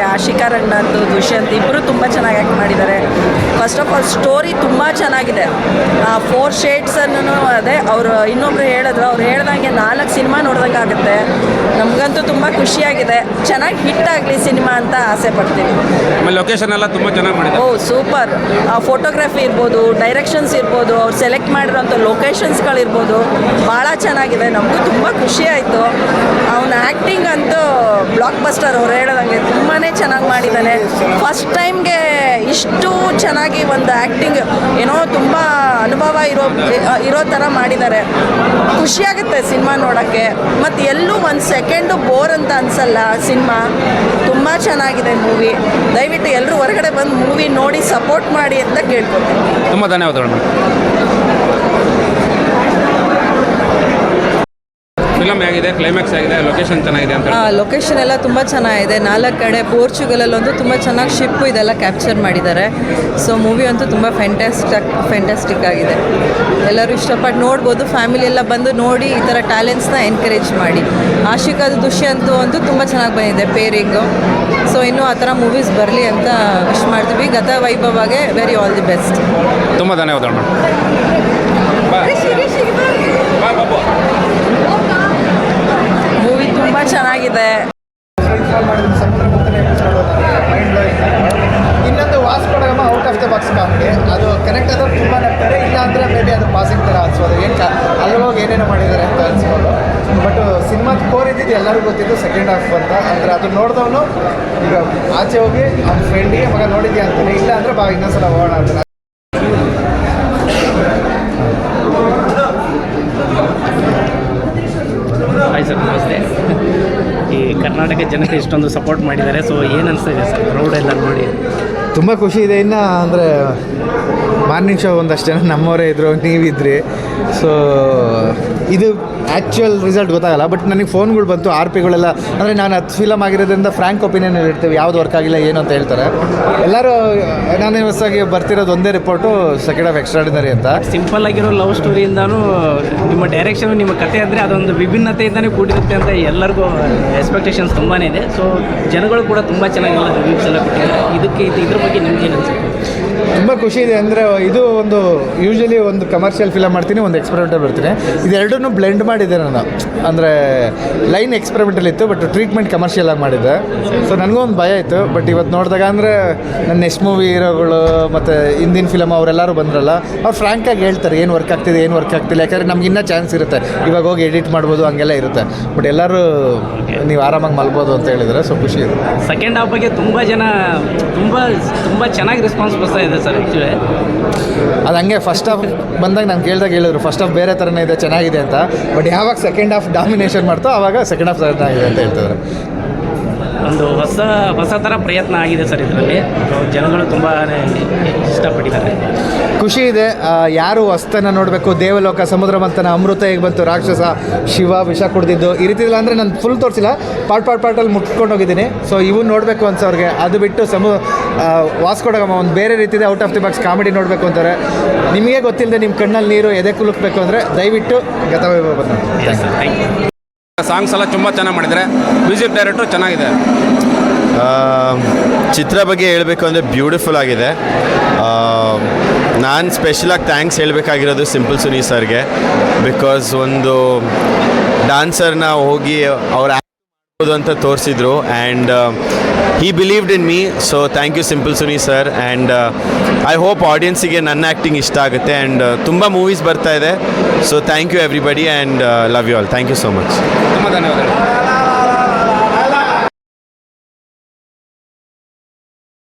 ಆಶಿಕಾ ರಂಗನಾಥ್ ದುಷ್ಯಂತ್ ಇಬ್ಬರು ತುಂಬ ಚೆನ್ನಾಗಿ ಆ್ಯಕ್ಟ್ ಮಾಡಿದ್ದಾರೆ. ಫಸ್ಟ್ ಆಫ್ ಆಲ್ ಸ್ಟೋರಿ ತುಂಬ ಚೆನ್ನಾಗಿದೆ. ಫೋರ್ ಶೇಡ್ಸ್ ಅನ್ನು ಅದೇ ಅವರು ಇನ್ನೊಬ್ರು ಹೇಳಿದ್ರು. ಅವ್ರು ಹೇಳ್ದಂಗೆ ನಾಲ್ಕು ಸಿನಿಮಾ ನೋಡ್ದಂಗೆ ಆಗುತ್ತೆ. ನಮಗಂತೂ ತುಂಬ ಖುಷಿಯಾಗಿದೆ. ಚೆನ್ನಾಗಿ ಹಿಟ್ ಆಗಲಿ ಸಿನಿಮಾ ಅಂತ ಆಸೆ ಪಡ್ತೀನಿ. ಆಮೇಲೆ ಲೊಕೇಶನ್ ಎಲ್ಲ ತುಂಬ ಚೆನ್ನಾಗಿ ಓ ಸೂಪರ್. ಆ ಫೋಟೋಗ್ರಫಿ ಇರ್ಬೋದು ಡೈರೆಕ್ಷನ್ಸ್ ಇರ್ಬೋದು ಅವ್ರು ಸೆಲೆಕ್ಟ್ ಮಾಡಿರೋಂಥ ಲೊಕೇಶನ್ಸ್ಗಳಿರ್ಬೋದು ಭಾಳ ಚೆನ್ನಾಗಿದೆ. ನಮಗೂ ತುಂಬ ಖುಷಿ ಆಯಿತು. ಅವನ ಆ್ಯಕ್ಟಿಂಗ್ ಅಂತೂ ಬ್ಲಾಕ್ ಬಸ್ಟರ್ ಅವ್ರು ಹೇಳೋದಂಗೆ ತುಂಬಾ ಚೆನ್ನಾಗಿ ಮಾಡಿದ್ದಾನೆ. ಫಸ್ಟ್ ಟೈಮ್ಗೆ ಇಷ್ಟು ಚೆನ್ನಾಗಿ ಒಂದು ಆ್ಯಕ್ಟಿಂಗ್ ಏನೋ ತುಂಬ ಅನುಭವ ಇರೋ ಇರೋ ಥರ ಮಾಡಿದ್ದಾರೆ. ಖುಷಿಯಾಗುತ್ತೆ ಸಿನಿಮಾ ನೋಡೋಕ್ಕೆ. ಮತ್ತು ಎಲ್ಲೂ ಒಂದು ಸೆಕೆಂಡು ಬೋರ್ ಅಂತ ಅನಿಸಲ್ಲ ಸಿನಿಮಾ. ತುಂಬ ಚೆನ್ನಾಗಿದೆ ಮೂವಿ ದಯವಿಟ್ಟು ಎಲ್ಲರೂ ಹೊರಗಡೆ ಬಂದು ಮೂವಿ ನೋಡಿ ಸಪೋರ್ಟ್ ಮಾಡಿ ಅಂತ ಕೇಳ್ಕೊತೀನಿ. ತುಂಬ ಧನ್ಯವಾದಗಳು ಫಿಲಮ್ ಹೇಗಿದೆ? ಕ್ಲೈಮ್ಯಾಕ್ಸ್ ಆಗಿದೆ ಲೊಕೇಶನ್ ಚೆನ್ನಾಗಿದೆ ಅಂತ ಲೊಕೇಶನ್ ಎಲ್ಲ ತುಂಬ ಚೆನ್ನಾಗಿದೆ. ನಾಲ್ಕು ಕಡೆ ಪೋರ್ಚುಗಲಲ್ಲಂತೂ ತುಂಬ ಚೆನ್ನಾಗಿ ಶಿಪ್ ಇದೆಲ್ಲ ಕ್ಯಾಪ್ಚರ್ ಮಾಡಿದ್ದಾರೆ. ಸೊ ಮೂವಿ ಅಂತೂ ತುಂಬ ಫ್ಯಾಂಟಾಸ್ಟಿಕ್ ಫ್ಯಾಂಟಾಸ್ಟಿಕ್ ಆಗಿದೆ. ಎಲ್ಲರೂ ಇಷ್ಟಪಟ್ಟು ನೋಡ್ಬೋದು. ಫ್ಯಾಮಿಲಿ ಎಲ್ಲ ಬಂದು ನೋಡಿ ಈ ಥರ ಟ್ಯಾಲೆಂಟ್ಸ್ನ ಎನ್ಕರೇಜ್ ಮಾಡಿ. ಆಶಿಕಾದ ದುಷ್ಯಂತು ಅಂತೂ ತುಂಬ ಚೆನ್ನಾಗಿ ಬಂದಿದೆ ಪೇರಿಂಗು ಸೊ ಇನ್ನೂ ಆ ಥರ ಮೂವೀಸ್ ಬರಲಿ ಅಂತ ವಿಶ್ ಮಾಡ್ತೀವಿ. ಗತ ವೈಭವಾಗೆ ವೆರಿ ಆಲ್ ದಿ ಬೆಸ್ಟ್ ತುಂಬ ಧನ್ಯವಾದಗಳು. ಮೇಡಮ್ ಬಾಯ್ ಬಾಯ್ ಬಾಬು ಮೂವಿ ತುಂಬ ಚೆನ್ನಾಗಿದೆ ಇನ್ನೊಂದು was Vasco da Gama out of the box comedy ಅದು ಕನೆಕ್ಟ್ ಆದ್ರೆ ತುಂಬ ನಗ್ತಾರೆ ಇಲ್ಲ ಅಂದ್ರೆ ಮೇ ಬಿ ಅದು ಪಾಸಿಂಗ್ ಥರ ಅನ್ಸೋದು ಏನು ಅಲ್ಲಿ ಹೋಗಿ ಏನೇನೋ ಮಾಡಿದ್ದಾರೆ ಅಂತ ಅನ್ಸ್ಬೋದು. ಬಟ್ ಸಿನಿಮಾದ ಕೋರ್ ಇದ್ದಿದ್ದು ಎಲ್ಲರಿಗೂ ಗೊತ್ತಿದ್ದು ಸೆಕೆಂಡ್ ಹಾಫ್ ಅಂತ. ಅಂದರೆ ಅದು ನೋಡಿದವನು ಈಗ ಆಚೆ ಹೋಗಿ, ಅವ್ನ ಫ್ರೆಂಡಿಗೆ ಮಗ ನೋಡಿದ್ಯಾ ಅಂತಾನೆ ಇಲ್ಲ ಅಂದ್ರೆ ಬಾ, ಇನ್ನೊಂದ್ಸಲ ಹೋಗೋಣ ಅಂತಾನೆ ಹಾಯ್ ಸರ್ ನಮಸ್ತೆ ಈ ಜನತೆ ಇಷ್ಟೊಂದು ಸಪೋರ್ಟ್ ಮಾಡಿದ್ದಾರೆ. ಸೊ ಏನು ಅನಿಸ್ತಿದೆ ಸರ್? ಕ್ರೌಡ್ ಎಲ್ಲ ನೋಡಿ. ತುಂಬ ಖುಷಿ ಇದೆ. ಇನ್ನು ಅಂದರೆ ಮಾರ್ನಿಂಗ್ ಶೋ ಒಂದಷ್ಟು ಜನ ನಮ್ಮವರೇ ಇದ್ದರು ನೀವಿದ್ರಿ. ಸೊ ಇದು ಆ್ಯಕ್ಚುಯಲ್ ರಿಸಲ್ಟ್ ಗೊತ್ತಾಗಲ್ಲ ಬಟ್ ನನಗೆ ಫೋನ್ಗಳು ಬಂತು ಆರ್ ಪಿಗಳೆಲ್ಲ. ಅಂದರೆ ನಾನು ಹತ್ತು ಫಿಲಮ್ ಆಗಿರೋದ್ರಿಂದ ಫ್ರ್ಯಾಂಕ್ ಒಪಿನಿಯನ್ ಇರ್ತೀವಿ ಯಾವ್ದು ವರ್ಕ್ ಆಗಿಲ್ಲ ಏನು ಅಂತ ಹೇಳ್ತಾರೆ. ಎಲ್ಲರೂ ನಾನು ಆಗಿ ಬರ್ತಿರೋದು ಒಂದೇ ರಿಪೋರ್ಟು ಸೆಕೆಂಡ್ ಆಫ್ ಎಕ್ಸ್ಟ್ರಾಡಿನರಿ ಅಂತ. ಸಿಂಪಲ್ ಆಗಿರೋ ಲವ್ ಸ್ಟೋರಿಯಿಂದನೂ ನಿಮ್ಮ ಡೈರೆಕ್ಷನ್ ನಿಮ್ಮ ಕತೆ ಅಂದರೆ ಅದೊಂದು ವಿಭಿನ್ನತೆಯಿಂದನೇ ಕೂಡಿರುತ್ತೆ ಅಂತ ಎಲ್ಲರಿಗೂ ಎಕ್ಸ್ಪೆಕ್ಟೇಷನ್ಸ್ ತುಂಬಾ ಇದೆ. ಸೊ ಜನಗಳು ಕೂಡ ತುಂಬ ಚೆನ್ನಾಗಿಲ್ಲ ರಿವ್ಯೂಸ್ ಎಲ್ಲ ಕೊಟ್ಟಿದ್ದಾರೆ. ಇದಕ್ಕೆ ಇದು ಇದ್ರ ಬಗ್ಗೆ ನಿಮ್ಗೆ ಅನ್ಸುತ್ತೆ? ತುಂಬ ಖುಷಿ ಇದೆ ಅಂದರೆ ಇದು ಒಂದು ಯೂಶಲಿ ಒಂದು ಕಮರ್ಷಿಯಲ್ ಫಿಲಮ್ ಮಾಡ್ತೀನಿ, ಒಂದು ಎಕ್ಸ್ಪೆರಿಮೆಂಟಲ್ ಬರ್ತೀನಿ ಇದೆರಡನ್ನೂ ಬ್ಲೆಂಡ್ ಮಾಡಿದೆ ನಾನು. ಅಂದರೆ ಲೈನ್ ಎಕ್ಸ್ಪೆರಿಮೆಂಟಲ್ ಇತ್ತು ಬಟ್ ಟ್ರೀಟ್ಮೆಂಟ್ ಕಮರ್ಷಿಯಲ್ ಆಗಿ ಮಾಡಿದ್ದೆ ಸೊ ನನಗೂ ಒಂದು ಭಯ ಇತ್ತು ಬಟ್ ಇವತ್ತು ನೋಡಿದಾಗ ಅಂದರೆ ನನ್ನ ನೆಕ್ಸ್ಟ್ ಮೂವಿ ಹೀರೋಗಳು ಮತ್ತು ಹಿಂದಿನ ಫಿಲಮ್ ಅವರೆಲ್ಲರೂ ಬಂದ್ರಲ್ಲ, ಅವ್ರು ಫ್ರ್ಯಾಂಕಾಗಿ ಹೇಳ್ತಾರೆ, ಏನು ವರ್ಕ್ ಆಗ್ತಿದೆ, ಏನು ವರ್ಕ್ ಆಗ್ತಿಲ್ಲ. ಯಾಕಂದರೆ ನಮ್ಗೆ ಇನ್ನೂ ಚಾನ್ಸ್ ಇರುತ್ತೆ. ಇವಾಗ ಹೋಗಿ ಎಡಿಟ್ ಮಾಡ್ಬೋದು, ಹಂಗೆಲ್ಲ ಇರುತ್ತೆ. ಬಟ್ ಎಲ್ಲರೂ ನೀವು ಆರಾಮಾಗಿ ಮಲ್ಬೋದು ಅಂತ ಹೇಳಿದರೆ ಸೊ ಖುಷಿ ಇದೆ. ಸೆಕೆಂಡ್ ಹಾಫ್ ಬಗ್ಗೆ ತುಂಬ ಜನ, ತುಂಬ ತುಂಬ ಚೆನ್ನಾಗಿ ರೆಸ್ಪಾನ್ಸ್ ಬರ್ತಾ ಇದೆ ಸರ್ ಆ್ಯಕ್ಚುಲಿ ಅದು ಹಂಗೆ ಫಸ್ಟ್ ಹಾಫ್ ಬಂದಾಗ ನಾನು ಕೇಳಿದಾಗ ಹೇಳಿದ್ರು ಫಸ್ಟ್ ಹಾಫ್ ಬೇರೆ ಥರನೇ ಇದೆ ಚೆನ್ನಾಗಿದೆ ಅಂತ. ಬಟ್ ಯಾವಾಗ ಸೆಕೆಂಡ್ ಹಾಫ್ ಡಾಮಿನೇಷನ್ ಮಾಡ್ತೋ ಆವಾಗ ಸೆಕೆಂಡ್ ಹಾಫ್ ಚೆನ್ನಾಗಿದೆ ಅಂತ ಹೇಳ್ತಿದ್ದಾರೆ ಒಂದು ಹೊಸ ಹೊಸ ಥರ ಪ್ರಯತ್ನ ಆಗಿದೆ ಸರ್ ಇದರಲ್ಲಿ. ಜನಗಳು ತುಂಬಾ ಇಷ್ಟಪಟ್ಟಿದ್ದಾರೆ. ಖುಷಿ ಇದೆ. ಯಾರು ಹೊಸ್ತನ ನೋಡಬೇಕು? ದೇವಲೋಕ ಸಮುದ್ರ ಮಂಥನ ಅಮೃತ ಹೇಗೆ ಬಂತು? ರಾಕ್ಷಸ ಶಿವ ವಿಷ ಕುಡ್ದಿದ್ದು ಈ ರೀತಿ ಇಲ್ಲ ಅಂದರೆ ನಾನು ಫುಲ್ ತೋರಿಸಿಲ್ಲ. ಪಾರ್ಟ್ ಪಾಟ್ ಪಾರ್ಟಲ್ಲಿ ಮುಟ್ಕೊಂಡು ಹೋಗಿದ್ದೀನಿ. ಸೊ ಇವು ನೋಡಬೇಕು ಅನ್ಸೋರಿಗೆ. ಅದು ಬಿಟ್ಟು ಸಮು ವಾಸ್ಕೊಡಗಮ್ಮ ಒಂದು ಬೇರೆ ರೀತಿದೆ out of the box comedy ನೋಡಬೇಕು ಅಂತಾರೆ. ನಿಮಗೆ ಗೊತ್ತಿಲ್ಲದೆ ನಿಮ್ಮ ಕಣ್ಣಲ್ಲಿ ನೀರು ಎದೆ ಕುಲುಕ್ಬೇಕು ಅಂದರೆ ದಯವಿಟ್ಟು ಗತವೈಭವ ಬಂದು. ಥ್ಯಾಂಕ್ ಯು ಸಾಂಗ್ಸ್ ಎಲ್ಲ ತುಂಬ ಚೆನ್ನಾಗಿ ಮಾಡಿದ್ದಾರೆ. ಮ್ಯೂಸಿಕ್ ಡೈರೆಕ್ಟ್ರು ಚೆನ್ನಾಗಿದೆ. ಚಿತ್ರ ಬಗ್ಗೆ ಹೇಳಬೇಕು ಅಂದರೆ ಬ್ಯೂಟಿಫುಲ್ ಆಗಿದೆ. ನಾನು ಸ್ಪೆಷಲಾಗಿ ಥ್ಯಾಂಕ್ಸ್ ಹೇಳಬೇಕಾಗಿರೋದು ಸಿಂಪಲ್ ಸುನಿ ಸರ್ಗೆ ಬಿಕಾಸ್ ಒಂದು ಡ್ಯಾನ್ಸರ್ನ ಹೋಗಿ ಅವ್ರ ಅಂತ ತೋರಿಸಿದ್ರು. And he believed in me so thank you simple Suni sir and I hope ಆಡಿಯನ್ಸಿಗೆ ನನ್ನ ಆ್ಯಕ್ಟಿಂಗ್ ಇಷ್ಟ ಆಗುತ್ತೆ. ಆ್ಯಂಡ್ ತುಂಬ ಮೂವೀಸ್ ಬರ್ತಾ ಇದೆ. So thank you everybody and love you all thank you so much ತುಂಬ ಧನ್ಯವಾದಗಳು.